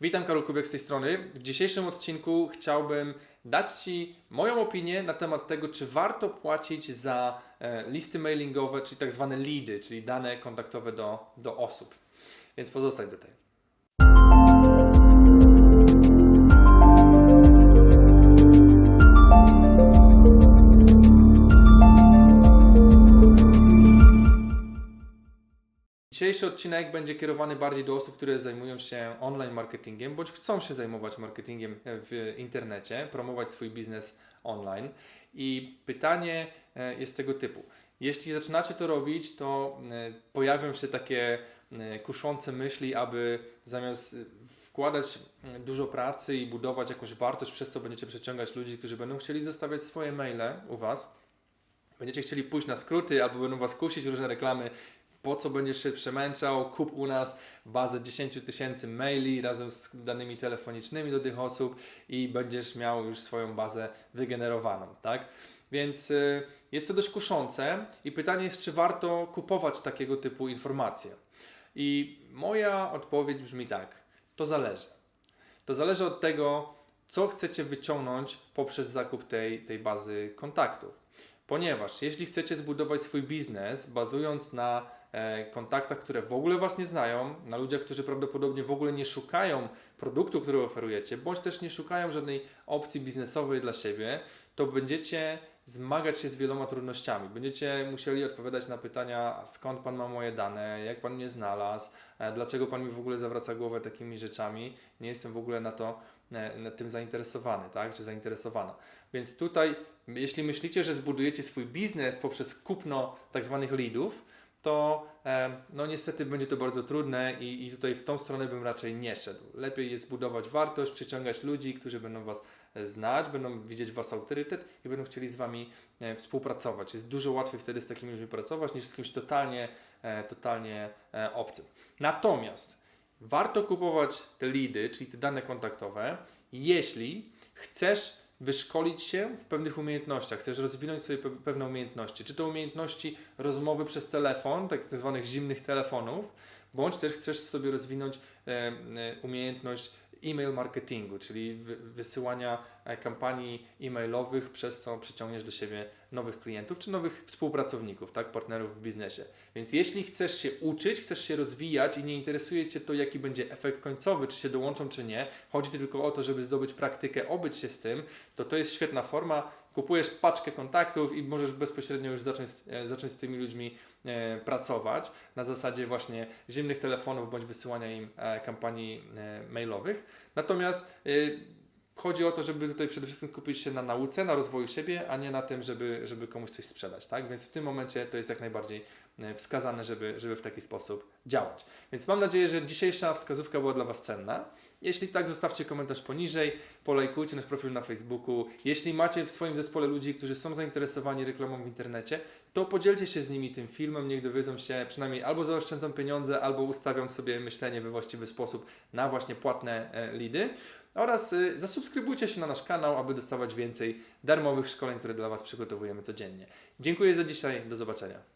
Witam, Karol Kubiak z tej strony. W dzisiejszym odcinku chciałbym dać Ci moją opinię na temat tego, czy warto płacić za e, listy mailingowe, czyli tak zwane leady, czyli dane kontaktowe do, do osób. Więc pozostań tutaj. Dzisiejszy odcinek będzie kierowany bardziej do osób, które zajmują się online marketingiem, bądź chcą się zajmować marketingiem w internecie, promować swój biznes online. I pytanie e, jest tego typu. Jeśli zaczynacie to robić, to e, pojawią się takie e, kuszące myśli, aby zamiast wkładać dużo pracy i budować jakąś wartość, przez co będziecie przyciągać ludzi, którzy będą chcieli zostawiać swoje maile u Was, będziecie chcieli pójść na skróty albo będą Was kusić różne reklamy, po co będziesz się przemęczał, kup u nas bazę 10 tysięcy maili razem z danymi telefonicznymi do tych osób i będziesz miał już swoją bazę wygenerowaną, tak? Więc y, jest to dość kuszące i pytanie jest, czy warto kupować takiego typu informacje. I moja odpowiedź brzmi tak, to zależy. To zależy od tego, co chcecie wyciągnąć poprzez zakup tej, tej bazy kontaktów. Ponieważ jeśli chcecie zbudować swój biznes bazując na kontaktach, które w ogóle Was nie znają, na ludziach, którzy prawdopodobnie w ogóle nie szukają produktu, który oferujecie, bądź też nie szukają żadnej opcji biznesowej dla siebie, to będziecie zmagać się z wieloma trudnościami. Będziecie musieli odpowiadać na pytania, skąd Pan ma moje dane, jak Pan mnie znalazł, e, dlaczego Pan mi w ogóle zawraca głowę takimi rzeczami. Nie jestem w ogóle na to e, na tym zainteresowany, tak, czy zainteresowana. Więc tutaj, jeśli myślicie, że zbudujecie swój biznes poprzez kupno tak zwanych leadów, to e, no niestety będzie to bardzo trudne i, i tutaj w tą stronę bym raczej nie szedł. Lepiej jest budować wartość, przyciągać ludzi, którzy będą Was e, znać, będą widzieć Was autorytet i będą chcieli z Wami e, współpracować. Jest dużo łatwiej wtedy z takimi ludźmi pracować niż z kimś totalnie, totalnie obcym. Natomiast warto kupować te leady, czyli te dane kontaktowe, jeśli chcesz wyszkolić się w pewnych umiejętnościach, chcesz rozwinąć sobie pe- pewne umiejętności. Czy to umiejętności rozmowy przez telefon, tak zwanych zimnych telefonów, bądź też chcesz sobie rozwinąć e, umiejętność e-mail marketingu, czyli wy, wysyłania e, kampanii e-mailowych, przez co przyciągniesz do siebie nowych klientów czy nowych współpracowników, tak, partnerów w biznesie. Więc jeśli chcesz się uczyć, chcesz się rozwijać i nie interesuje Cię to, jaki będzie efekt końcowy, czy się dołączą, czy nie, chodzi tylko o to, żeby zdobyć praktykę, obyć się z tym, to to jest świetna forma. Kupujesz paczkę kontaktów i możesz bezpośrednio już zacząć, e, zacząć z tymi ludźmi e, pracować na zasadzie właśnie zimnych telefonów bądź wysyłania im e, kampanii mailowych. Natomiast chodzi o to, żeby tutaj przede wszystkim kupić się na nauce, na rozwoju siebie, a nie na tym, żeby, żeby komuś coś sprzedać, tak? Więc w tym momencie to jest jak najbardziej wskazane, żeby, żeby w taki sposób działać. Więc mam nadzieję, że dzisiejsza wskazówka była dla Was cenna. Jeśli tak, zostawcie komentarz poniżej, polajkujcie nasz profil na Facebooku. Jeśli macie w swoim zespole ludzi, którzy są zainteresowani reklamą w internecie, to podzielcie się z nimi tym filmem, niech dowiedzą się przynajmniej albo zaoszczędzą pieniądze, albo ustawią sobie myślenie we właściwy sposób na właśnie płatne e, lidy. Oraz y, zasubskrybujcie się na nasz kanał, aby dostawać więcej darmowych szkoleń, które dla Was przygotowujemy codziennie. Dziękuję za dzisiaj, do zobaczenia.